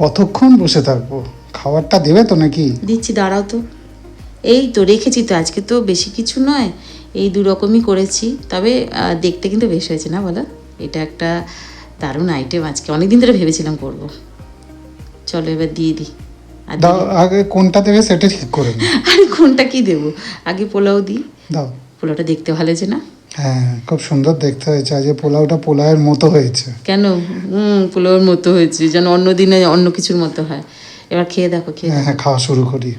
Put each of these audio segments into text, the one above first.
কতক্ষণ বসে থাকব? খাবারটা দেবে তো নাকি? দিচ্ছি দাঁড়াও তো। এই তো রেখেছি তো আজকে তো বেশি কিছু নয়। এই দু রকমই করেছি তবে দেখতে কিন্তু বেশ হয়েছে না বলো? এটা একটা দারুণ আইটেম আজকে। অনেকদিন ধরে ভেবেছিলাম করব। চলো এবার দিয়ে দিই। দাও আগে কোনটা দেবে সেটা ঠিক করে আরে কোনটা কি দেবো? আগে পোলাও দিই। দাও। পোলাওটা দেখতে ভালো হয়েছে না? হ্যাঁ খুব সুন্দর দেখতে হয়েছে। আজ পোলাওটা পোলাওয়ের মতো হয়েছে। কেন? হুম পোলাওর মতো হয়েছে যেন অন্য দিনে অন্য কিছুর মতো হয়। এবার খেয়ে দেখো খেয়ে হ্যাঁ হ্যাঁ খাওয়া শুরু করি।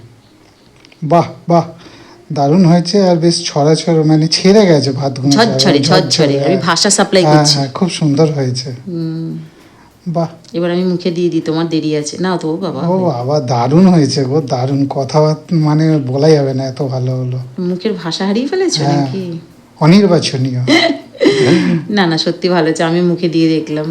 বাহ বাহ দারুণ হয়েছে আর বেশ ছড়া ছড়া মানে ছেড়ে গেছে ভাতগুলো ঝরঝরে ঝরঝরে। আমি ভাষা সাপ্লাই হ্যাঁ করছি। হ্যাঁ খুব সুন্দর হয়েছে। বাহ। এবার আমি মুখে দিয়ে দিই তোমার দেরি আছে। না তো বাবা। ও বাবা দারুণ হয়েছে গো দারুণ। কথাবার্তা মানে বলা যাবে না এত ভালো হলো। মুখের ভাষা হারিয়ে ফেলেছো হ্যাঁ। নাকি? অনির্বাচনীয়। না না সত্যি ভালো হয়েছে আমি মুখে দিয়ে দেখলাম।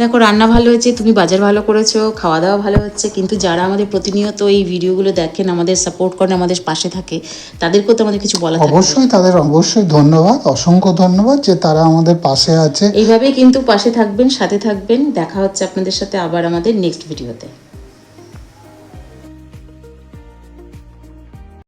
দেখো রান্না ভালো হয়েছে তুমি বাজার ভালো করেছ খাওয়া দাওয়া ভালো হচ্ছে কিন্তু যারা আমাদের প্রতিনিয়ত এই ভিডিওগুলো দেখেন আমাদের সাপোর্ট করেন আমাদের পাশে থাকে তাদেরকেও তো আমাদের কিছু বলা অবশ্যই তাদের অবশ্যই ধন্যবাদ অসংখ্য ধন্যবাদ যে তারা আমাদের পাশে আছে। এইভাবেই কিন্তু পাশে থাকবেন সাথে থাকবেন দেখা হচ্ছে আপনাদের সাথে আবার আমাদের নেক্সট ভিডিওতে